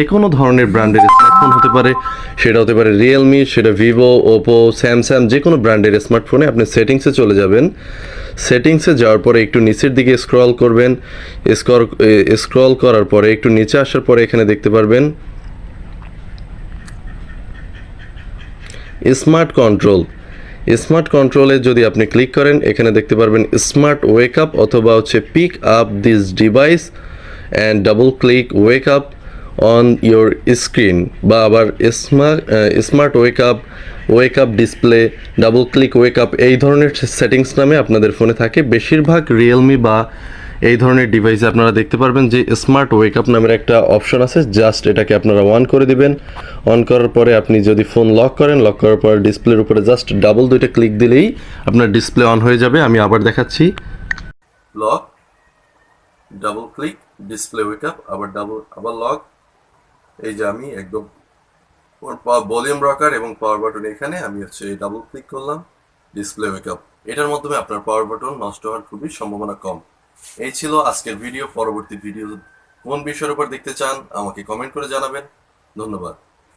যে কোনো ধরনের ব্র্যান্ডের স্মার্টফোন হতে পারে, সেটা হতে পারে রিয়েলমি সেটা ভিভো ওপো স্যামসাং যে কোনো ব্র্যান্ডের স্মার্টফোনে আপনি সেটিংসে চলে যাবেন। সেটিংসে যাওয়ার পরে একটু নিচের দিকে স্ক্রল করবেন। স্ক্রল করার পরে একটু নিচে আসার পরে এখানে দেখতে পারবেন স্মার্ট কন্ট্রোল স্মার্ট কন্ট্রোলে যদি আপনি ক্লিক করেন, এখানে দেখতে পারবেন স্মার্ট ওয়েক আপ অথবা হচ্ছে pick up this device and double click wake up on your screen বা আবার smart smart wake up wake up display double click wake up এই ধরনের সেটিংস নামে আপনাদের ফোনে থাকে। বেশিরভাগ রিয়েলমি বা এই ধরনের ডিভাইসে আপনারা দেখতে পারবেন যে স্মার্ট ওয়েক আপ নামের একটা অপশন আছে জাস্ট এটাকে আপনারা অন করে দিবেন। অন করার পরে আপনি যদি ফোন লক করেন লক করার পর ডিসপ্লের উপরে জাস্ট ডাবল দুইটা ক্লিক দিলেই আপনার ডিসপ্লে অন হয়ে যাবে। আমি আবার দেখাচ্ছি। Lock double click display wake up আবার ডাবল আবার লক এই যে আমি একদম ভলিউম রকার এবং পাওয়ার বাটন এখানে আমি হচ্ছে ডাবল ক্লিক করলাম ডিসপ্লে ওয়েক আপ এটার মাধ্যমে আপনার পাওয়ার বাটন নষ্ট হওয়ার খুবই সম্ভাবনা কম। এই ছিল আজকের ভিডিও পরবর্তী ভিডিও কোন বিষয়ের উপর দেখতে চান আমাকে কমেন্ট করে জানাবেন। ধন্যবাদ।